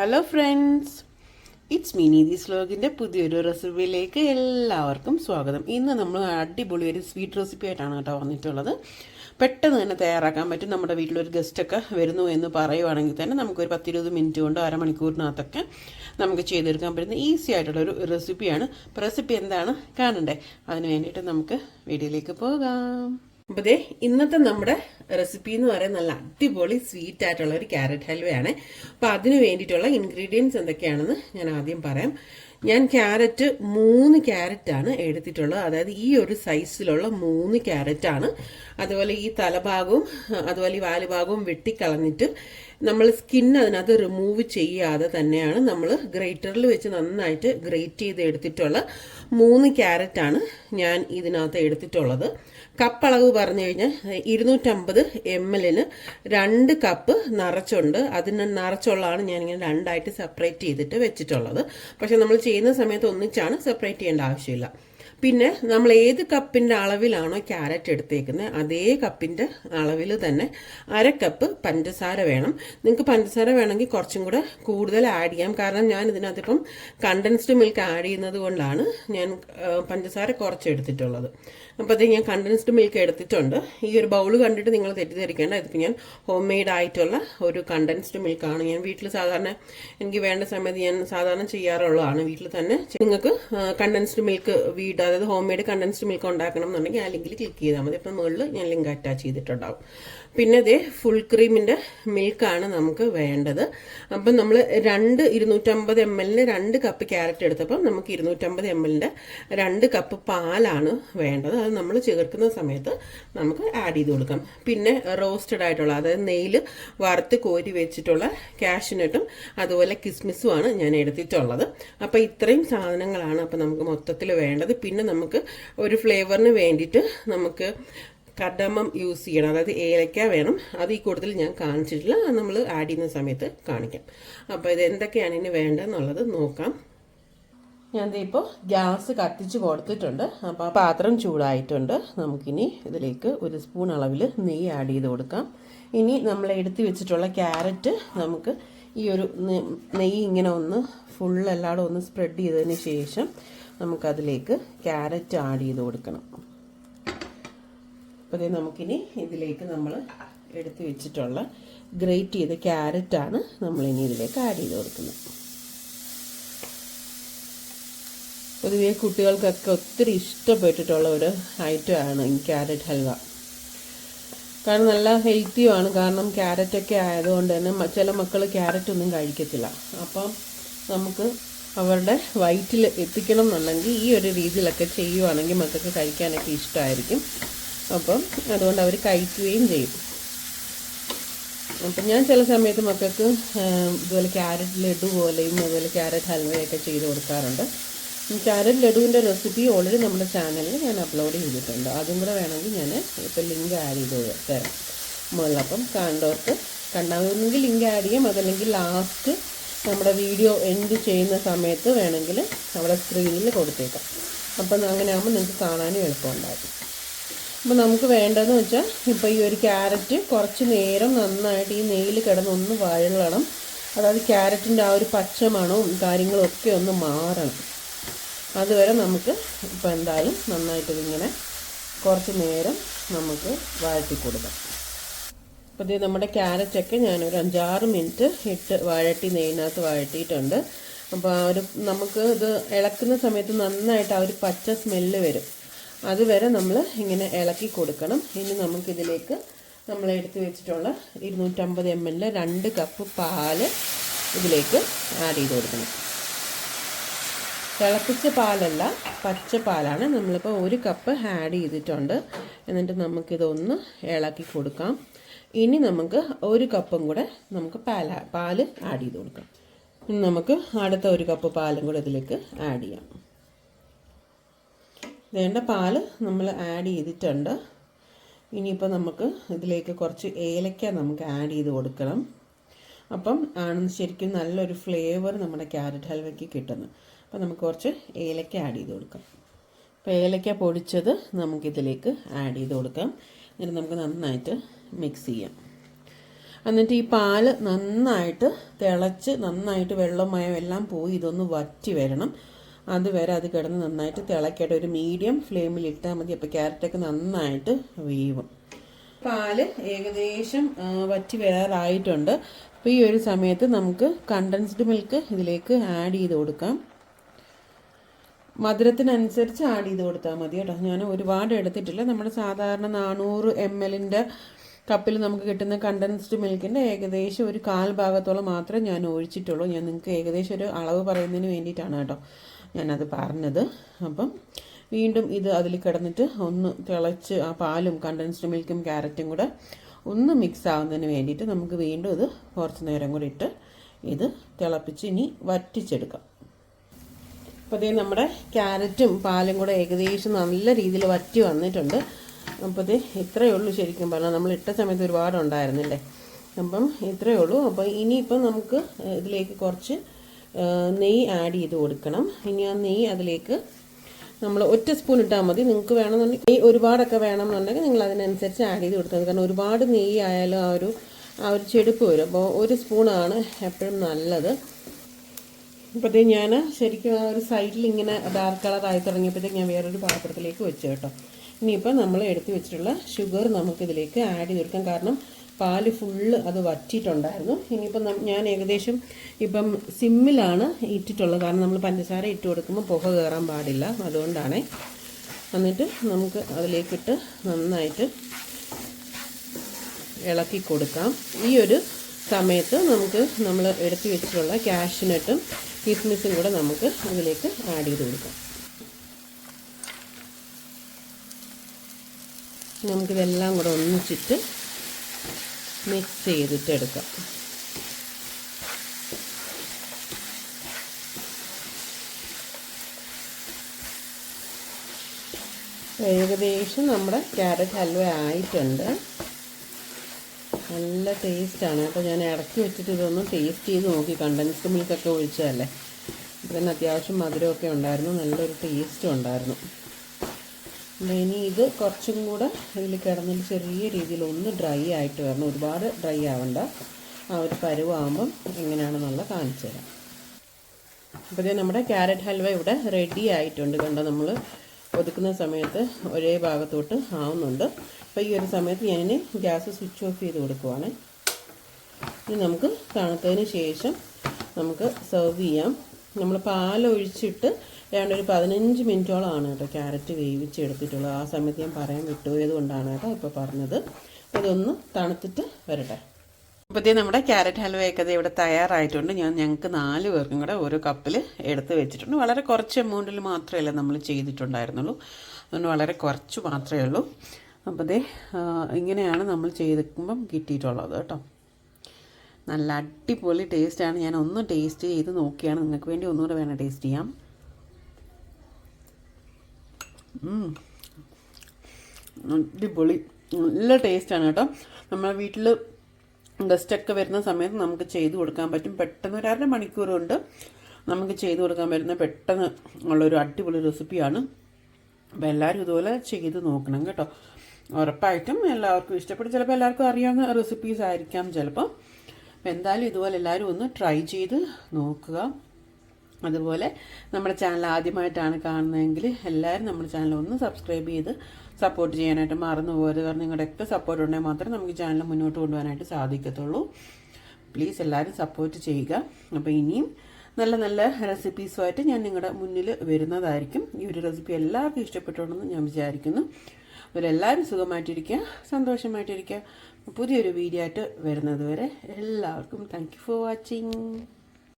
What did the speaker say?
Hello friends it's Mini Dee's സ്ലോഗിന്റെ പുതിയൊരു റെസിപ്പിയിലേക്ക് എല്ലാവർക്കും സ്വാഗതം. ഇന്ന് നമ്മൾ അടിപൊളി ഒരു സ്വീറ്റ് റെസിപ്പി ആയിട്ടാണ് കേട്ടോ വന്നിട്ടുള്ളത്. പെട്ടെന്ന് തന്നെ തയ്യാറാക്കാൻ പറ്റും. നമ്മുടെ വീട്ടിലൊരു ഗസ്റ്റൊക്കെ വരുന്നു എന്ന് പറയുവാണെങ്കിൽ തന്നെ നമുക്കൊരു പത്തിരുപത് മിനിറ്റ് കൊണ്ടോ അരമണിക്കൂറിനകത്തൊക്കെ നമുക്ക് ചെയ്തെടുക്കാൻ പറ്റുന്ന ഈസി ആയിട്ടുള്ളൊരു റെസിപ്പിയാണ് റെസിപ്പി എന്താണ്? കാണണ്ടേ. അതിന് വേണ്ടിയിട്ട് നമുക്ക് വീഡിയോയിലേക്ക് പോകാം. അപ്പോൾ ദേ ഇന്നത്തെ നമ്മുടെ റെസിപ്പി എന്ന് പറയുന്നത് നല്ല അടിപൊളി സ്വീറ്റ് ആയിട്ടുള്ള ഒരു ക്യാരറ്റ് ഹൽവയാണ്. അപ്പോൾ അതിന് വേണ്ടിയിട്ടുള്ള ഇൻഗ്രീഡിയൻസ് എന്തൊക്കെയാണെന്ന് ഞാൻ ആദ്യം പറയാം. ഞാൻ ക്യാരറ്റ് മൂന്ന് ക്യാരറ്റാണ് എടുത്തിട്ടുള്ളത്. അതായത് ഈ ഒരു സൈസിലുള്ള മൂന്ന് ക്യാരറ്റാണ് അതുപോലെ ഈ തലഭാഗവും അതുപോലെ ഈ വാലുഭാഗവും വെട്ടിക്കളഞ്ഞിട്ട് നമ്മൾ സ്കിൻ അതിനകത്ത് റിമൂവ് ചെയ്യാതെ തന്നെയാണ് നമ്മൾ ഗ്രേറ്ററിൽ വെച്ച് നന്നായിട്ട് ഗ്രേറ്റ് ചെയ്ത് എടുത്തിട്ടുള്ള മൂന്ന് ക്യാരറ്റാണ് ഞാൻ ഇതിനകത്ത് എടുത്തിട്ടുള്ളത്. കപ്പ് അളവ് പറഞ്ഞു കഴിഞ്ഞാൽ ഇരുന്നൂറ്റമ്പത് എം എല്ലിന് രണ്ട് കപ്പ് നിറച്ചുണ്ട്. അതിന് നിറച്ചുള്ളതാണ് ഞാനിങ്ങനെ രണ്ടായിട്ട് സെപ്പറേറ്റ് ചെയ്തിട്ട് വെച്ചിട്ടുള്ളത്. പക്ഷെ നമ്മൾ ചെയ്യുന്ന സമയത്ത് ഒന്നിച്ചാണ് സെപ്പറേറ്റ് ചെയ്യേണ്ട ആവശ്യമില്ല. പിന്നെ നമ്മൾ ഏത് കപ്പിന്റെ അളവിലാണോ ക്യാരറ്റ് എടുത്തേക്കുന്നത് അതേ കപ്പിന്റെ അളവിൽ തന്നെ അര കപ്പ് പഞ്ചസാര വേണം. നിങ്ങൾക്ക് പഞ്ചസാര വേണമെങ്കിൽ കുറച്ചും കൂടെ കൂടുതൽ ആഡ് ചെയ്യാം. കാരണം ഞാൻ ഇതിനകത്തിപ്പം കണ്ടൻസ്ഡ് മിൽക്ക് ആഡ് ചെയ്യുന്നത് കൊണ്ടാണ് ഞാൻ പഞ്ചസാര കുറച്ച് അപ്പോൾ അത് ഞാൻ കണ്ടൻസ്ഡ് മിൽക്ക് എടുത്തിട്ടുണ്ട്. ഈ ഒരു ബൗൾ കണ്ടിട്ട് നിങ്ങൾ തെറ്റിദ്ധരിക്കേണ്ട. ഇതിപ്പോൾ ഞാൻ ഹോം മെയ്ഡ് ആയിട്ടുള്ള ഒരു കണ്ടൻസ്ഡ് മിൽക്കാണ് ഞാൻ വീട്ടിൽ സാധാരണ എനിക്ക് വേണ്ട സമയത്ത് ഞാൻ സാധാരണ ചെയ്യാറുള്ളതാണ്. വീട്ടിൽ തന്നെ നിങ്ങൾക്ക് കണ്ടൻസ്ഡ് മിൽക്ക് വീട് അതായത് ഹോം മെയ്ഡ് കണ്ടൻസ്ഡ് മിൽക്ക് ഉണ്ടാക്കണം എന്നുണ്ടെങ്കിൽ ആ ലിങ്കിൽ ക്ലിക്ക് ചെയ്താൽ മതി. അപ്പം മുകളിൽ ഞാൻ ലിങ്ക് അറ്റാച്ച് ചെയ്തിട്ടുണ്ടാവും. പിന്നെ ഇതേ ഫുൾ ക്രീമിന്റെ മിൽക്കാണ് നമുക്ക് വേണ്ടത്. അപ്പം നമ്മൾ രണ്ട് ഇരുന്നൂറ്റമ്പത് എം എല്ലിന് രണ്ട് കപ്പ് ക്യാരറ്റ് എടുത്തപ്പം നമുക്ക് ഇരുന്നൂറ്റമ്പത് എം എല്ലിന്റെ രണ്ട് കപ്പ് പാലാണ് വേണ്ടത്. അത് നമ്മൾ ചേർക്കുന്ന സമയത്ത് നമുക്ക് ആഡ് ചെയ്ത് കൊടുക്കാം. പിന്നെ റോസ്റ്റഡ് ആയിട്ടുള്ള അതായത് നെയ്യിൽ വറുത്ത് കോരി വെച്ചിട്ടുള്ള കാഷ്നട്ടും അതുപോലെ കിസ്മിസുമാണ് ഞാൻ എടുത്തിട്ടുള്ളത്. അപ്പോൾ ഇത്രയും സാധനങ്ങളാണ് അപ്പോൾ നമുക്ക് മൊത്തത്തിൽ വേണ്ടത്. പിന്നെ നമുക്ക് ഒരു ഫ്ലേവറിന് വേണ്ടിയിട്ട് നമുക്ക് കടമം യൂസ് ചെയ്യണം. അതായത് ഏലക്ക വേണം. അത് ഈ കൂടുതൽ ഞാൻ കാണിച്ചിട്ടില്ല. നമ്മൾ ആഡ് ചെയ്യുന്ന സമയത്ത് കാണിക്കാം. അപ്പോൾ ഇത് എന്തൊക്കെയാണ് ഇനി വേണ്ടതെന്നുള്ളത് നോക്കാം. ഞാൻ ഇപ്പോൾ ഗ്യാസ് കത്തിച്ച് കൊടുത്തിട്ടുണ്ട്. അപ്പോൾ ആ പാത്രം ചൂടായിട്ടുണ്ട്. നമുക്കിനി ഇതിലേക്ക് ഒരു സ്പൂൺ അളവിൽ നെയ്യ് ആഡ് ചെയ്ത് കൊടുക്കാം. ഇനി നമ്മൾ എടുത്തു വെച്ചിട്ടുള്ള ക്യാരറ്റ് നമുക്ക് ഈ ഒരു നെയ്യ് ഇങ്ങനെ ഒന്ന് ഫുൾ എല്ലായിടും ഒന്ന് സ്പ്രെഡ് ചെയ്തതിന് ശേഷം നമുക്കതിലേക്ക് ക്യാരറ്റ് ആഡ് ചെയ്ത് കൊടുക്കണം. അപ്പോൾ നമുക്കിനി ഇതിലേക്ക് നമ്മൾ എടുത്തു വെച്ചിട്ടുള്ള ഗ്രേറ്റ് ചെയ്ത ക്യാരറ്റാണ് നമ്മളിനി ഇതിലേക്ക് ആഡ് ചെയ്ത് കൊടുക്കുന്നത്. പൊതുവെ കുട്ടികൾക്കൊക്കെ ഒത്തിരി ഇഷ്ടപ്പെട്ടിട്ടുള്ള ഒരു ഐറ്റമാണ് ഈ ക്യാരറ്റ് ഹൽവ. കാരണം നല്ല ഹെൽത്തിയുമാണ്. കാരണം ക്യാരറ്റൊക്കെ ആയതുകൊണ്ട് തന്നെ ചില മക്കൾ ക്യാരറ്റ് ഒന്നും കഴിക്കത്തില്ല. അപ്പം നമുക്ക് അവരുടെ വയറ്റിൽ എത്തിക്കണം എന്നുണ്ടെങ്കിൽ ഈ ഒരു രീതിയിലൊക്കെ ചെയ്യുവാണെങ്കിൽ മക്കൾക്ക് കഴിക്കാനൊക്കെ ഇഷ്ടമായിരിക്കും. അപ്പം അതുകൊണ്ട് അവർ കഴിക്കുകയും ചെയ്യും. അപ്പം ഞാൻ ചില സമയത്ത് മക്കൾക്ക് ഇതുപോലെ ക്യാരറ്റ് ലഡു പോലെയും അതുപോലെ ക്യാരറ്റ് ഹൽവയൊക്കെ ചെയ്ത് കൊടുക്കാറുണ്ട്. ക്യാരറ്റ് ലഡുവിന്റെ റെസിപ്പി ഓൾറെഡി നമ്മുടെ ചാനലിൽ ഞാൻ അപ്ലോഡ് ചെയ്തിട്ടുണ്ട്. അതും കൂടെ വേണമെങ്കിൽ ഞാൻ ഇപ്പം ലിങ്ക് ആഡ് ചെയ്ത് തരാം. മുകളിലപ്പം കണ്ടവർക്ക് കണ്ടാവുന്നെങ്കിൽ ലിങ്ക് ആഡ് ചെയ്യാം അതല്ലെങ്കിൽ ലാസ്റ്റ് നമ്മുടെ വീഡിയോ എൻഡ് ചെയ്യുന്ന സമയത്ത് വേണമെങ്കിൽ നമ്മുടെ സ്ക്രീനിൽ കൊടുത്തേക്കാം. അപ്പം അങ്ങനെ ആകുമ്പോൾ നിങ്ങൾക്ക് കാണാനും എളുപ്പമുണ്ടാകും. അപ്പോൾ നമുക്ക് വേണ്ടതെന്ന് വെച്ചാൽ ഇപ്പോൾ ഈ ഒരു ക്യാരറ്റ് കുറച്ച് നേരം നന്നായിട്ട് ഈ നെയ്യിൽ കിടന്നൊന്ന് വഴളണം അതായത് ക്യാരറ്റിന്റെ ആ ഒരു പച്ചമണവും കാര്യങ്ങളും ഒക്കെ ഒന്ന് മാറണം. അതുവരെ നമുക്ക് ഇപ്പോൾ എന്തായാലും നന്നായിട്ട് ഇങ്ങനെ കുറച്ച് നേരം നമുക്ക് വഴറ്റി കൊടുക്കാം. അപ്പോൾ നമ്മുടെ ക്യാരറ്റൊക്കെ ഞാനൊരു അഞ്ചാറ് മിനിറ്റ് ഇട്ട് വഴറ്റി നെയ്യിനകത്ത് വഴറ്റിയിട്ടുണ്ട് അപ്പോൾ ആ ഒരു നമുക്ക് ഇത് ഇളക്കുന്ന സമയത്ത് നന്നായിട്ട് ആ ഒരു പച്ച സ്മെല്ല് വരും. അതുവരെ നമ്മൾ ഇങ്ങനെ ഇളക്കി കൊടുക്കണം. ഇനി നമുക്കിതിലേക്ക് നമ്മൾ എടുത്ത് വെച്ചിട്ടുള്ള ഇരുന്നൂറ്റമ്പത് എം എല്ലിൽ രണ്ട് കപ്പ് പാൽ ഇതിലേക്ക് ആഡ് ചെയ്ത് കൊടുക്കണം. തിളപ്പിച്ച പാലല്ല പച്ച പാലാണ്. നമ്മളിപ്പോൾ ഒരു കപ്പ് ആഡ് ചെയ്തിട്ടുണ്ട്. എന്നിട്ട് നമുക്കിതൊന്ന് ഇളക്കി കൊടുക്കാം. ഇനി നമുക്ക് ഒരു കപ്പും കൂടെ നമുക്ക് പാല പാൽ ആഡ് ചെയ്ത് കൊടുക്കാം. ഇനി നമുക്ക് അടുത്ത ഒരു കപ്പ് പാലും കൂടെ ഇതിലേക്ക് ആഡ് ചെയ്യാം. വേണ്ട പാൽ നമ്മൾ ആഡ് ചെയ്തിട്ടുണ്ട്. ഇനിയിപ്പോൾ നമുക്ക് ഇതിലേക്ക് കുറച്ച് ഏലക്ക നമുക്ക് ആഡ് ചെയ്ത് കൊടുക്കണം. അപ്പം ആണ് ശരിക്കും നല്ലൊരു ഫ്ലേവർ നമ്മുടെ ക്യാരറ്റ് ഹൽവയ്ക്ക് കിട്ടുന്നു അപ്പം നമുക്ക് കുറച്ച് ഏലക്ക ആഡ് ചെയ്ത് കൊടുക്കാം. അപ്പോൾ ഏലക്ക പൊടിച്ചത് നമുക്കിതിലേക്ക് ആഡ് ചെയ്ത് കൊടുക്കാം. എന്നിട്ട് നമുക്ക് നന്നായിട്ട് മിക്സ് ചെയ്യാം. എന്നിട്ട് ഈ പാൽ നന്നായിട്ട് തിളച്ച് നന്നായിട്ട് വെള്ളമയം എല്ലാം പോയി ഇതൊന്ന് വറ്റി വരണം. അതുവരെ അത് കിടന്ന് നന്നായിട്ട് തിളക്കട്ടെ. ഒരു മീഡിയം ഫ്ലെയിമിൽ ഇട്ടാൽ മതി. അപ്പോൾ ക്യാരറ്റൊക്കെ നന്നായിട്ട് വേവും. പാൽ ഏകദേശം വറ്റി വരാറായിട്ടുണ്ട്. അപ്പോൾ ഈ ഒരു സമയത്ത് നമുക്ക് കണ്ടൻസ്ഡ് മിൽക്ക് ഇതിലേക്ക് ആഡ് ചെയ്ത് കൊടുക്കാം. മധുരത്തിനനുസരിച്ച് ആഡ് ചെയ്ത് കൊടുത്താൽ മതി കേട്ടോ. ഞാൻ ഒരുപാട് എടുത്തിട്ടില്ല. നമ്മൾ സാധാരണ നാനൂറ് എം എല്ലിന്റെ കപ്പിൽ നമുക്ക് കിട്ടുന്ന കണ്ടൻസ്ഡ് മിൽക്കിന്റെ ഏകദേശം ഒരു കാൽ ഭാഗത്തോളം മാത്രമേ ഞാൻ ഒഴിച്ചിട്ടുള്ളൂ. ഞാൻ നിങ്ങൾക്ക് ഏകദേശം ഒരു അളവ് പറയുന്നതിന് വേണ്ടിയിട്ടാണ് കേട്ടോ ഞാനത് പറഞ്ഞത്. അപ്പം വീണ്ടും ഇത് അതിൽ കിടന്നിട്ട് ഒന്ന് തിളച്ച് ആ പാലും കണ്ടൻസ്ഡ് മിൽക്കും ക്യാരറ്റും കൂടെ ഒന്ന് മിക്സ് ആവുന്നതിന് വേണ്ടിയിട്ട് നമുക്ക് വീണ്ടും ഇത് കുറച്ച് നേരം കൂടി ഇട്ട് ഇത് തിളപ്പിച്ച് ഇനി വറ്റിച്ചെടുക്കാം. അപ്പോൾ നമ്മുടെ ക്യാരറ്റും പാലും കൂടെ ഏകദേശം നല്ല രീതിയിൽ വറ്റി വന്നിട്ടുണ്ട്. അപ്പോൾ ഇത് ഇത്രയേ ഉള്ളൂ ശരിക്കും പറഞ്ഞാൽ നമ്മൾ ഇട്ട സമയത്ത് ഒരുപാട് ഉണ്ടായിരുന്നില്ലേ? അപ്പം ഇത്രയേ ഉള്ളൂ. അപ്പോൾ ഇനിയിപ്പം നമുക്ക് ഇതിലേക്ക് കുറച്ച് നെയ്യ് ആഡ് ചെയ്ത് കൊടുക്കണം. ഇനി ആ നെയ്യ് അതിലേക്ക് നമ്മൾ ഒറ്റ സ്പൂൺ ഇട്ടാൽ മതി. നിങ്ങൾക്ക് വേണമെന്നുണ്ടെങ്കിൽ നെയ്യ് ഒരുപാടൊക്കെ വേണമെന്നുണ്ടെങ്കിൽ നിങ്ങൾ അതിനനുസരിച്ച് ആഡ് ചെയ്ത് കൊടുത്താൽ കാരണം ഒരുപാട് നെയ്യ് ആയാലും ആ ഒരു ആ ഒരു ചെടുപ്പ് വരും. അപ്പോൾ ഒരു സ്പൂണാണ് എപ്പോഴും നല്ലത്. ഇപ്പോഴത്തേ ഞാൻ ശരിക്കും ആ ഒരു സൈഡിൽ ഇങ്ങനെ ഡാർക്ക് കളർ ആയി തുടങ്ങിയപ്പോഴത്തേക്ക് ഞാൻ വേറൊരു പാത്രത്തിലേക്ക് വെച്ചു കേട്ടോ. ഇനിയിപ്പോൾ നമ്മൾ എടുത്തു വെച്ചിട്ടുള്ള ഷുഗർ നമുക്കിതിലേക്ക് ആഡ് ചെയ്ത് കൊടുക്കാം. കാരണം പാൽ ഫുള്ള് അത് വറ്റിയിട്ടുണ്ടായിരുന്നു. ഇനിയിപ്പം ഞാൻ ഏകദേശം ഇപ്പം സിമ്മിലാണ് ഇട്ടിട്ടുള്ളത്. കാരണം നമ്മൾ പഞ്ചസാര ഇട്ട് കൊടുക്കുമ്പോൾ പുക കയറാൻ പാടില്ല. അതുകൊണ്ടാണ്. എന്നിട്ട് നമുക്ക് അതിലേക്കിട്ട് നന്നായിട്ട് ഇളക്കി കൊടുക്കാം. ഈ ഒരു സമയത്ത് നമുക്ക് നമ്മൾ എടുത്തു വെച്ചിട്ടുള്ള കാഷ്നട്ടും കിസ്മിസും കൂടെ നമുക്ക് അതിലേക്ക് ആഡ് ചെയ്ത് കൊടുക്കാം. നമുക്കിതെല്ലാം കൂടെ ഒന്നിച്ചിട്ട് മിക്സ് ചെയ്തിട്ട് എടുക്കാം. ഏകദേശം നമ്മുടെ ക്യാരറ്റ് ഹൽവ ആയിട്ടുണ്ട്. നല്ല ടേസ്റ്റാണ് അപ്പോൾ ഞാൻ ഇറക്കി വെച്ചിട്ട് ഇതൊന്ന് ടേസ്റ്റ് ചെയ്ത് നോക്കി. കണ്ടൻസ്ഡ് മിൽക്കൊക്കെ ഒഴിച്ചതല്ലേ? ഇതിന് അത്യാവശ്യം മധുരമൊക്കെ ഉണ്ടായിരുന്നു. നല്ലൊരു ടേസ്റ്റും ഉണ്ടായിരുന്നു. ഇനി ഇത് കുറച്ചും കൂടെ ഇതിൽ കിടന്നിട്ട് ചെറിയ രീതിയിൽ ഒന്ന് ഡ്രൈ ആയിട്ട് വരണം. ഒരുപാട് ഡ്രൈ ആവണ്ട. ആ ഒരു പരുവാകുമ്പം എങ്ങനെയാണെന്നുള്ള കാണിച്ചു തരാം. അപ്പോൾ ഇത് നമ്മുടെ ക്യാരറ്റ് ഹൽവ ഇവിടെ റെഡി ആയിട്ടുണ്ട്. കണ്ടോ നമ്മൾ ഒതുക്കുന്ന സമയത്ത് ഒരേ ഭാഗത്തോട്ട് ആവുന്നുണ്ട്. അപ്പോൾ ഈ ഒരു സമയത്ത് ഞാനിനി ഗ്യാസ് സ്വിച്ച് ഓഫ് ചെയ്ത് കൊടുക്കുവാണ്. ഇനി നമുക്ക് തണുത്തതിന് ശേഷം നമുക്ക് സെർവ് ചെയ്യാം. നമ്മൾ പാലൊഴിച്ചിട്ട് ഏതാണ്ട് ഒരു പതിനഞ്ച് മിനിറ്റോളമാണ് കേട്ടോ ക്യാരറ്റ് വേവിച്ചെടുത്തിട്ടുള്ളത് ആ സമയത്ത് ഞാൻ പറയാൻ വിട്ടുപോയത് കൊണ്ടാണ് കേട്ടോ ഇപ്പോൾ പറഞ്ഞത്. ഇതൊന്ന് തണുത്തിട്ട് വരട്ടെ. അപ്പോഴത്തേ നമ്മുടെ ക്യാരറ്റ് ഹൽവയൊക്കെ ദേ ഇവിടെ തയ്യാറായിട്ടുണ്ട്. ഞാൻ ഞങ്ങൾക്ക് നാല് പേർക്കും കൂടെ ഓരോ കപ്പിൽ എടുത്ത് വെച്ചിട്ടുണ്ട്. വളരെ കുറച്ച് എമൗണ്ടിൽ മാത്രമല്ല നമ്മൾ ചെയ്തിട്ടുണ്ടായിരുന്നുള്ളൂ. അതുകൊണ്ട് വളരെ കുറച്ച് മാത്രമേ ഉള്ളൂ. അപ്പോൾ ദേ ഇങ്ങനെയാണ് നമ്മൾ ചെയ്തിരിക്കുമ്പം കിട്ടിയിട്ടുള്ളത് കേട്ടോ. നല്ല അടിപൊളി ടേസ്റ്റാണ്. ഞാൻ ഒന്ന് ടേസ്റ്റ് ചെയ്ത് നോക്കിയാണ്. നിങ്ങൾക്ക് വേണ്ടി ഒന്നുകൂടെ വേണം ടേസ്റ്റ് ചെയ്യാം. അടിപൊളി. നല്ല ടേസ്റ്റാണ് കേട്ടോ. നമ്മളെ വീട്ടിൽ ഗസ്റ്റൊക്കെ വരുന്ന സമയത്ത് നമുക്ക് ചെയ്ത് കൊടുക്കാൻ പറ്റും. പെട്ടെന്ന് ഒരു അര മണിക്കൂർ കൊണ്ട് നമുക്ക് ചെയ്ത് കൊടുക്കാൻ പറ്റുന്ന പെട്ടെന്ന് ഉള്ളൊരു അടിപൊളി റെസിപ്പിയാണ്. അപ്പോൾ എല്ലാവരും ഇതുപോലെ ചെയ്ത് നോക്കണം കേട്ടോ. ഉറപ്പായിട്ടും എല്ലാവർക്കും ഇഷ്ടപ്പെടും. ചിലപ്പോൾ എല്ലാവർക്കും അറിയാവുന്ന റെസിപ്പീസ് ആയിരിക്കാം അപ്പോൾ എന്തായാലും ഇതുപോലെ എല്ലാവരും ഒന്ന് ട്രൈ ചെയ്ത് നോക്കുക. അതുപോലെ നമ്മുടെ ചാനൽ ആദ്യമായിട്ടാണ് കാണുന്നതെങ്കിൽ എല്ലാവരും നമ്മുടെ ചാനൽ ഒന്ന് സബ്സ്ക്രൈബ് ചെയ്ത് സപ്പോർട്ട് ചെയ്യാനായിട്ട് മറന്നു പോകരുത്. കാരണം നിങ്ങളുടെയൊക്കെ സപ്പോർട്ട് ഉണ്ടെങ്കിൽ മാത്രമേ നമുക്ക് ചാനൽ മുന്നോട്ട് കൊണ്ടുപോകാനായിട്ട് സാധിക്കത്തുള്ളൂ. പ്ലീസ് എല്ലാവരും സപ്പോർട്ട് ചെയ്യുക. അപ്പോൾ ഇനിയും നല്ല നല്ല റെസിപ്പീസുമായിട്ട് ഞാൻ നിങ്ങളുടെ മുന്നിൽ വരുന്നതായിരിക്കും. ഈ ഒരു റെസിപ്പി എല്ലാവർക്കും ഇഷ്ടപ്പെട്ടുണ്ടെന്ന് ഞാൻ വിചാരിക്കുന്നു. അവരെല്ലാവരും സുഖമായിട്ടിരിക്കുക സന്തോഷമായിട്ടിരിക്കുക. പുതിയൊരു വീഡിയോ ആയിട്ട് വരുന്നത് വരെ എല്ലാവർക്കും താങ്ക് യു ഫോർ വാച്ചിങ്